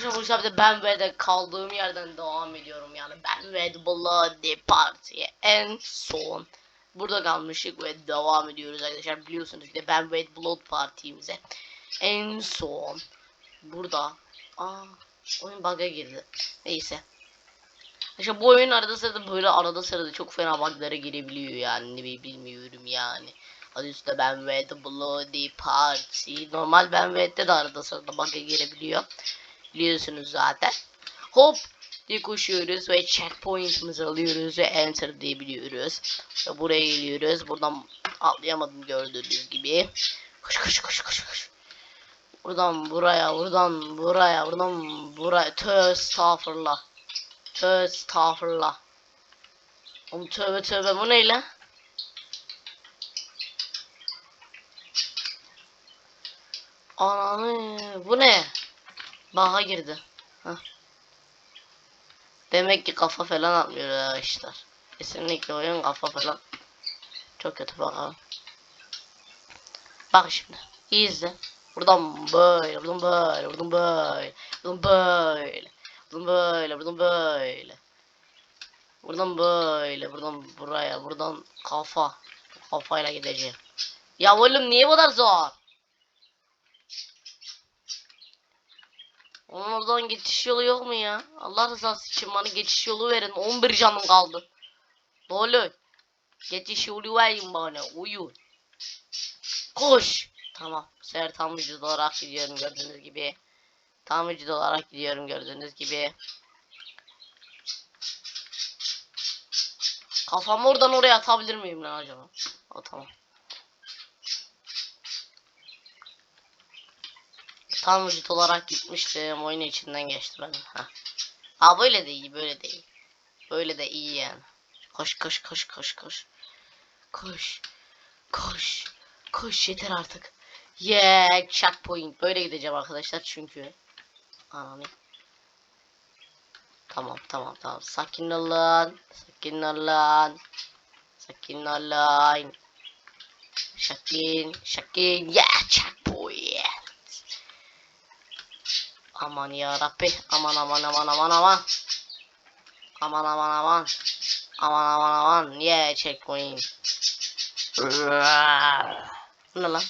Arkadaşlar bu sefer de ben ve kaldığım yerden devam ediyorum. Yani ben ve Bloody Party en son burada kalmıştık ve devam ediyoruz arkadaşlar. Biliyorsunuz de ben ve Blood Party'mize en son burada. Aa oyun bug'a girdi. Neyse. İşte bu oyun arada sırada böyle arada sırada çok fena bug'lara girebiliyor yani. Ne bi- bilmiyorum yani. Adı üstte ben ve The Bloody Party. Normal ben ve de arada sırada bug'a girebiliyor biliyorsunuz zaten. Hop diye koşuyoruz ve checkpoint'imizi alıyoruz ve enter diyebiliyoruz. Ve buraya geliyoruz. Buradan atlayamadım gördüğünüz gibi. Koş koş koş koş koş. Buradan buraya, buradan buraya, buradan buraya. Tövbe estağfurullah. Tövbe estağfurullah. Oğlum tövbe tövbe bu ne lan? Ananı bu ne? Baha girdi. Hah. Demek ki kafa falan atmıyor arkadaşlar. Kesinlikle oyun kafa falan. Çok kötü bakalım. Bak şimdi. İzle. Buradan böyle, buradan böyle, buradan böyle, buradan böyle, buradan böyle, buradan böyle. Buradan böyle, buradan buraya, buradan kafa. Kafayla gideceğim. Ya oğlum niye bu kadar zor? Onun oradan geçiş yolu yok mu ya? Allah rızası için bana geçiş yolu verin. 11 canım kaldı. Ne? Geçiş yolu verin bana. Uyun. Koş. Tamam. Bu sefer tam vücut olarak gidiyorum gördüğünüz gibi. Tam vücut olarak gidiyorum gördüğünüz gibi. Kafamı oradan oraya atabilir miyim lan acaba? O tamam. Vücut olarak gitmiştim. Oyun içinden geçti benim. Ha. ha böyle de iyi, böyle de iyi. Böyle de iyi yani. Koş koş koş koş koş. Koş. Koş. Koş yeter artık. Yeah, checkpoint. Böyle gideceğim arkadaşlar çünkü. Ananı. Tamam tamam tamam. Sakin olun. Sakin olun. Sakin olun. Sakin. Sakin. Yeah, checkpoint. Aman ya Rabbi. Aman aman aman aman aman. Aman aman aman. Aman aman aman. Yeah checkpoint. Bu ne lan?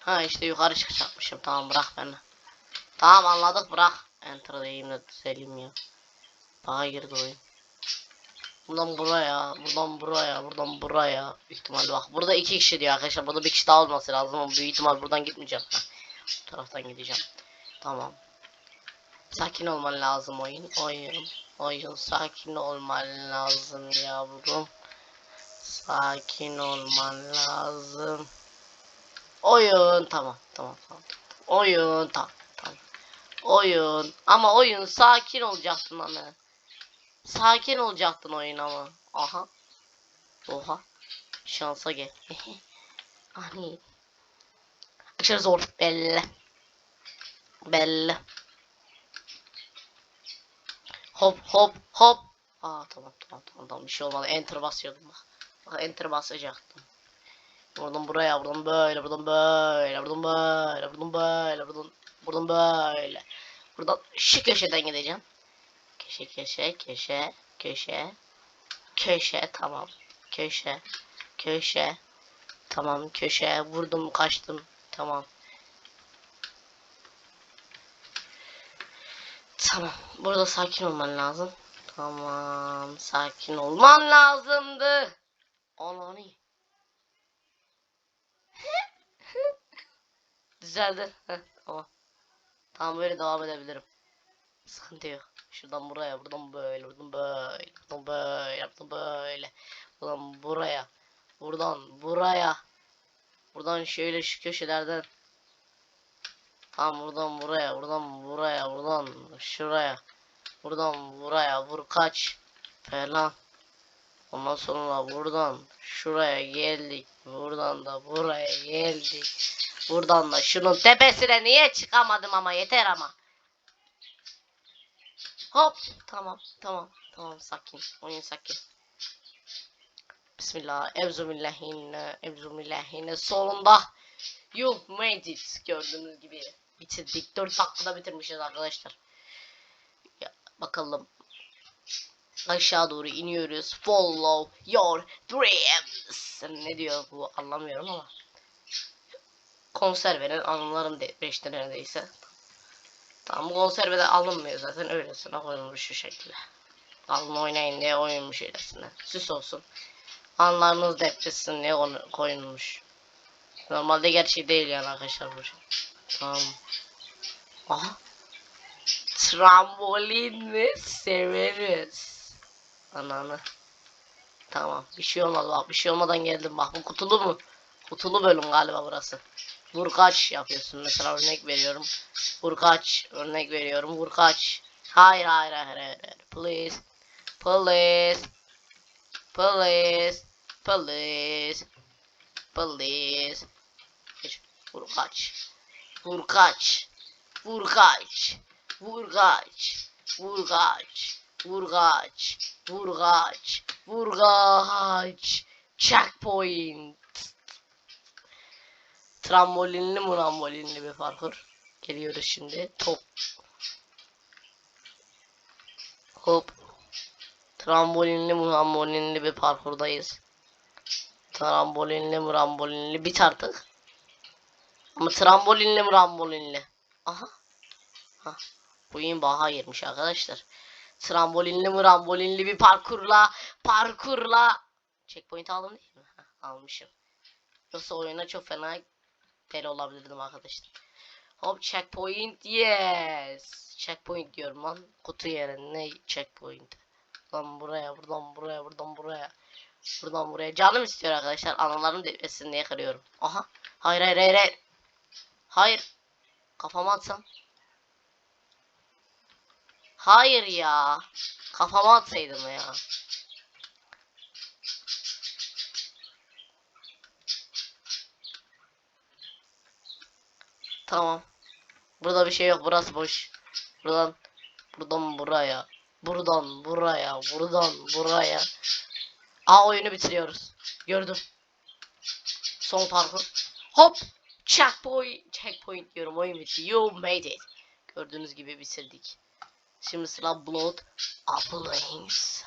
Ha işte yukarı çıkacakmışım. Tamam bırak beni. Tamam anladık bırak. Enter diyeyim de düzeleyim ya. Daha girdi oyun. Buradan buraya, buradan buraya, buradan buraya. Büyük bak. Burada iki kişi diyor arkadaşlar. Burada bir kişi daha olması lazım ama büyük ihtimal buradan gitmeyeceğim. Ha, bu taraftan gideceğim. Tamam. Sakin olman lazım oyun. Oyun. Oyun sakin olman lazım yavrum. Sakin olman lazım. Oyun tamam tamam tamam. Oyun tamam tamam. Oyun ama oyun sakin olacaksın ana. Sakin olacaktın oyun ama. Aha. Oha. Şansa gel. Ani. Aşırı zor. Belli. Belli. Hop hop hop. Aa tamam tamam tamam tamam bir şey olmadı. Enter basıyordum. Bak enter basacaktım. Buradan buraya, buradan böyle, buradan böyle, buradan böyle, buradan böyle, buradan buradan böyle. Buradan şu köşeden gideceğim. Köşe köşe köşe köşe. Köşe tamam. Köşe köşe. Tamam köşe. Vurdum kaçtım. Tamam. Tamam. Burada sakin olman lazım. Tamam sakin olman lazımdı. Ananı. Düzeldi. Heh, tamam. Tamam böyle devam edebilirim. Sıkıntı yok Şuradan buraya, buradan böyle, buradan böyle, buradan böyle, buradan böyle, buradan buraya, buradan buraya, buradan şöyle şu köşelerden, tam buradan buraya, buradan buraya, buradan şuraya, buradan buraya, vur kaç. Falan. Ondan sonra buradan şuraya geldik, buradan da buraya geldik, buradan da şunun tepesine niye çıkamadım ama yeter ama. Hop. Tamam. Tamam. Tamam. Sakin. Oyun sakin. Bismillah. Evzumillahine. Evzumillahine. Sonunda You made it. Gördüğünüz gibi bitirdik. 4 dakikada bitirmişiz arkadaşlar. Ya, bakalım. Aşağı doğru iniyoruz. Follow your dreams. Ne diyor bu anlamıyorum ama. Konservenin anılarım depreşti neredeyse. Tamam bu konservede alınmıyor zaten öylesine koyulmuş şu şekilde. Alın oynayın diye oyunmuş öylesine. Süs olsun. Anlarınız depreşsin diye koyulmuş. Normalde gerçek değil yani arkadaşlar bu şey. Tamam. Aha. Trambolin mi severiz? Ananı. Tamam. Bir şey olmadı bak. Bir şey olmadan geldim bak. Bu kutulu mu? Kutulu bölüm galiba burası. Vur kaç yapıyorsun mesela örnek veriyorum. Vur kaç örnek veriyorum. Vur kaç. Hayır hayır hayır hayır. hayır. Please. Please. Please. Please. Please. Geç. Vur kaç. Vur kaç. Vur kaç. Vur kaç. Vur kaç. Vur kaç. Vur kaç. Vur kaç. Checkpoint. Trambolinli murambolinli bir parkur. Geliyoruz şimdi. Top. Hop. Trambolinli murambolinli bir parkurdayız. Trambolinli murambolinli bit artık. Ama trambolinli murambolinli. Aha. Ha. Bu yine baha girmiş arkadaşlar. Trambolinli murambolinli bir parkurla parkurla checkpoint aldım değil mi? Heh, almışım. Yoksa oyuna çok fena deli olabilirdim arkadaşlar. Hop checkpoint yes. Checkpoint diyorum lan. Kutu yerine checkpoint. Buradan buraya, buradan buraya, buradan buraya. Buradan buraya. Canım istiyor arkadaşlar. Analarım depresin diye kırıyorum. Aha. Hayır hayır hayır hayır. Hayır. Kafama atsam. Hayır ya. Kafama atsaydım ya. Tamam. Burada bir şey yok. Burası boş. Buradan buradan buraya. Buradan buraya. Buradan buraya. Aa oyunu bitiriyoruz. Gördüm. Son parkur. Hop. Checkpoint. Checkpoint diyorum. Oyun bitti. You made it. Gördüğünüz gibi bitirdik. Şimdi sıra Blood Applings.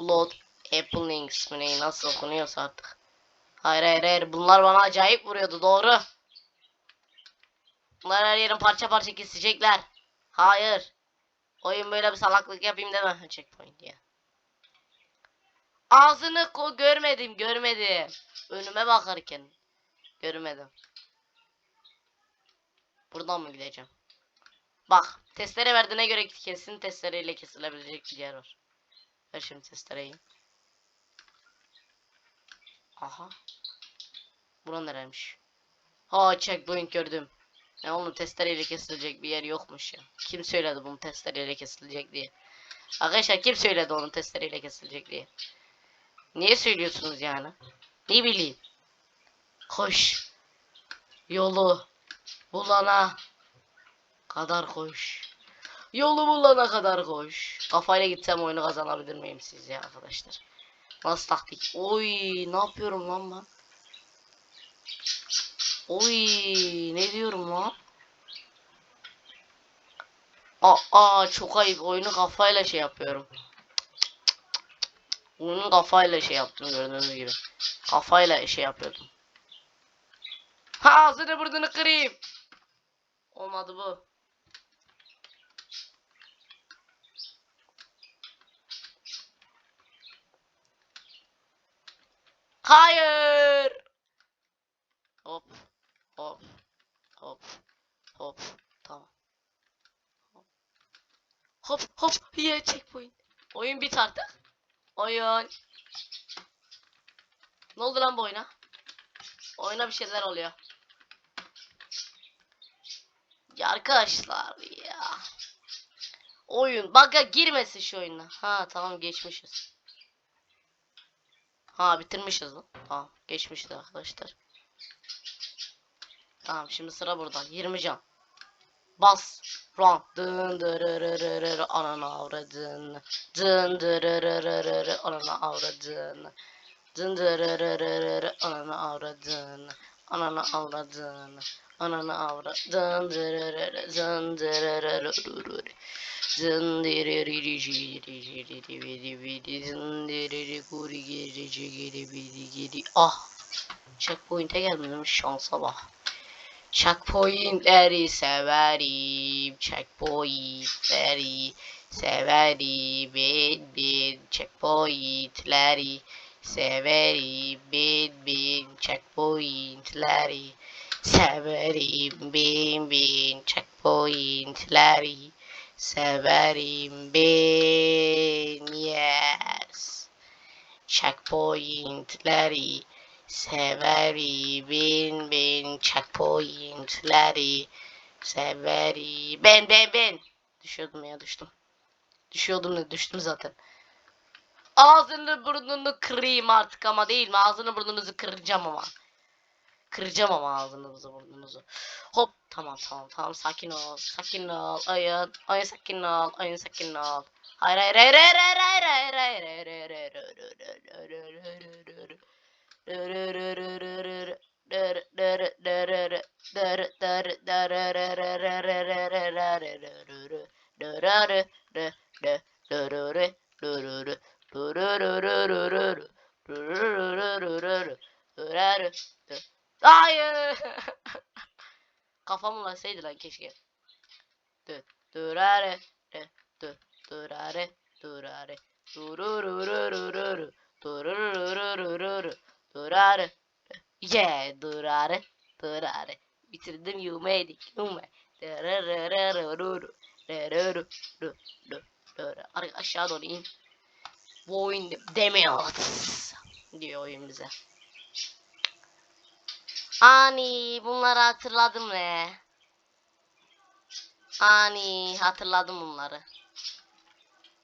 Blood Applings mi neyi nasıl okunuyorsa artık. Hayır hayır hayır. Bunlar bana acayip vuruyordu. Doğru. Bunlar her yerin parça parça kesecekler. Hayır. Oyun böyle bir salaklık yapayım deme. Checkpoint diye. Ağzını ko görmedim görmedim. Önüme bakarken. Görmedim. Buradan mı gideceğim? Bak testere verdiğine göre kesin testereyle kesilebilecek bir yer var. Ver şimdi testereyi. Aha. Bura nereymiş? Ha checkpoint gördüm. Ya oğlum testereyle kesilecek bir yer yokmuş ya. Kim söyledi bunu testereyle kesilecek diye? Arkadaşlar kim söyledi onun testereyle kesilecek diye? Niye söylüyorsunuz yani? Ne bileyim. Koş. Yolu bulana kadar koş. Yolu bulana kadar koş. Kafayla gitsem oyunu kazanabilir miyim sizce arkadaşlar? Nasıl taktik? Oy ne yapıyorum lan ben? Oy ne diyorum lan? Aa çok ayıp oyunu kafayla şey yapıyorum. Oyunu kafayla şey yaptım gördüğünüz gibi. Kafayla şey yapıyordum. Ha ağzını burnunu kırayım. Olmadı bu. Hayır. Hop. Hop. Hop. Hop. Tamam. Hop hop. Yeah checkpoint. Oyun bit artık. Oyun. Ne oldu lan bu oyuna? Oyuna bir şeyler oluyor. Ya arkadaşlar ya. Oyun. Bak ya girmesin şu oyuna. Ha tamam geçmişiz. Ha bitirmişiz lan. Tamam geçmişiz arkadaşlar. Tamam şimdi sıra burada. 20 can bas ron dın dırırırır anana avradın dın dırırırır anana avradın dın dırırırır anana avradın anana avradın anana avradın dırırır zın dırırır zın dırırır zın dırırır kuri geri geri geri geri ah checkpoint'e gelmedim şansa bak checkpoint'leri severim checkpoint'leri severim bin bin checkpoint'leri severim bin bin checkpoint'leri severim bin bin checkpoint'leri Severim ben yes. Checkpointleri severim ben ben checkpointleri severim ben ben ben düşüyordum ya düştüm düşüyordum ne düştüm zaten ağzını burnunu kırayım artık ama değil mi ağzını burnunuzu kıracağım ama kıracağım ama ağzınızı burnunuzu hop tamam tamam tamam sakin ol sakin ol ayın ayın sakin ol ayın sakin ol hayır hayır hayır hayır hayır hayır hayır hayır hayır hayır Hayır. Kafam ulaşsaydı lan keşke. Durare, durare, durare, dururururururu, dururururururu, durare, dö. yeah, durare, durare. Bitirdim duru. Ar- Aşağı doğru in. Bu oyun demiyor. Diyor oyun bize. Ani bunları hatırladım ne? Ani hatırladım bunları.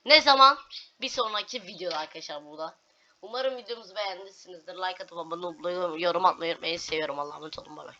Ne zaman? Bir sonraki videoda arkadaşlar burada. Umarım videomuzu beğenmişsinizdir. Like atıp abone olmayı, yorum atmayı unutmayın. Seviyorum Allah'a emanet olun. Bay bay.